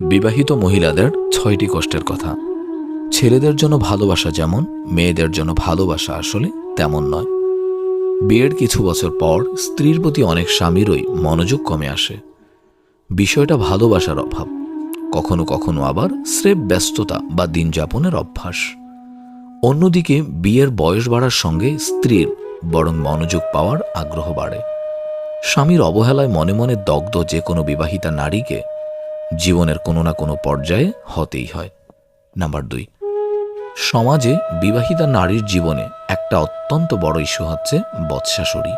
বিবাহিত মহিলাদের ছয়টি কষ্টের কথা। ছেলেদের জন্য ভালোবাসা যেমন, মেয়েদের জন্য ভালোবাসা আসলে তেমন নয়। বিয়ের কিছু বছর পর স্ত্রীর প্রতি অনেক স্বামীরই মনোযোগ কমে আসে। বিষয়টা ভালোবাসার অভাব। কখনো কখনো আবার স্রেফ ব্যস্ততা বা দিনযাপনের অভ্যাস। অন্যদিকে বিয়ের বয়স বাড়ার সঙ্গে স্ত্রীর বরং মনোযোগ পাওয়ার আগ্রহ বাড়ে। স্বামীর অবহেলায় মনে মনে দগ্ধ যে কোনো বিবাহিতা নারীকে জীবনের কোনো না কোনো পর্যায়ে হতেই হয়। নাম্বার দুই, সমাজে বিবাহিতা নারীর জীবনে একটা অত্যন্ত বড় ইস্যু হচ্ছে বৎশাশুড়ি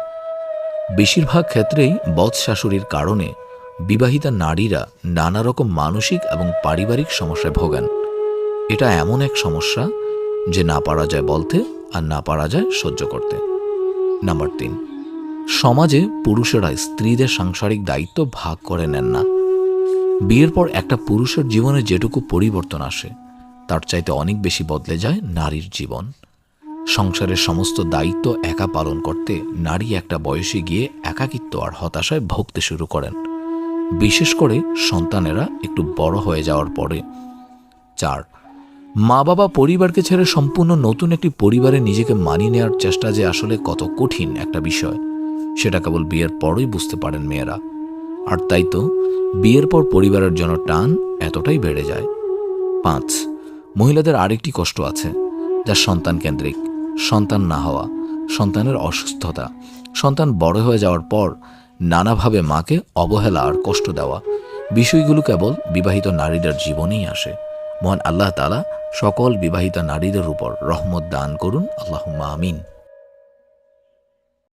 বেশিরভাগ ক্ষেত্রেই বৎশাশুড়ির কারণে বিবাহিতা নারীরা নানা রকম মানসিক এবং পারিবারিক সমস্যায় ভোগান। এটা এমন এক সমস্যা যে না পারা যায় বলতে আর না পারা যায় সহ্য করতে। নাম্বার তিন, সমাজে পুরুষেরা স্ত্রীদের সাংসারিক দায়িত্ব ভাগ করে নেন না। বিয়ের পর একটা পুরুষের জীবনে যেটুকু পরিবর্তন আসে, তার চাইতে অনেক বেশি বদলে যায় নারীর জীবন। সংসারের সমস্ত দায়িত্ব একা পালন করতে নারী একটা বয়সে গিয়ে একাকিত্ব আর হতাশায় ভুগতে শুরু করেন। বিশেষ করে সন্তানেরা একটু বড় হয়ে যাওয়ার পরে। চার মা বাবা পরিবারকে ছেড়ে সম্পূর্ণ নতুন একটি পরিবারে নিজেকে মানিয়ে নেওয়ার চেষ্টা যে আসলে কত কঠিন একটা বিষয়, সেটা কেবল বিয়ের পরই বুঝতে পারেন মেয়েরা। আর তাই তো বিয়ের পর পরিবারের জন্য টান এতটাই বেড়ে যায়। পাঁচ, মহিলাদের আরেকটি কষ্ট আছে, যা সন্তান কেন্দ্রিক, সন্তান না হওয়া, সন্তানের অসুস্থতা। সন্তান বড় হয়ে যাওয়ার পর নানাভাবে মাকে অবহেলা আর কষ্ট দেওয়া। বিষয়গুলো কেবল বিবাহিত নারীদের জীবনেই আসে। মহান আল্লাহ তালা সকল বিবাহিতা নারীদের উপর রহমত দান করুন। আল্লাহ আমিন।